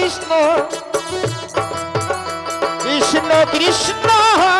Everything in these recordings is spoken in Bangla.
কৃষ্ণ। কৃষ্ণ কৃষ্ণ।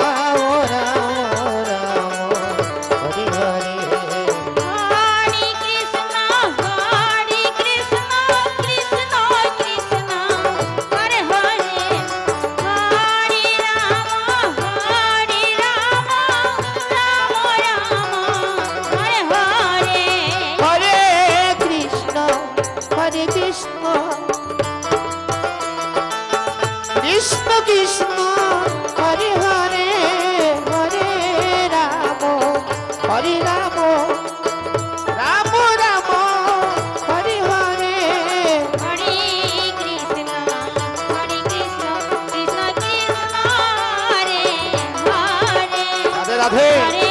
রাধে।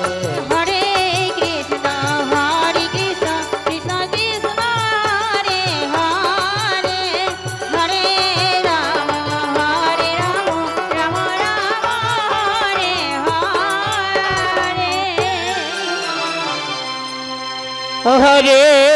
হরে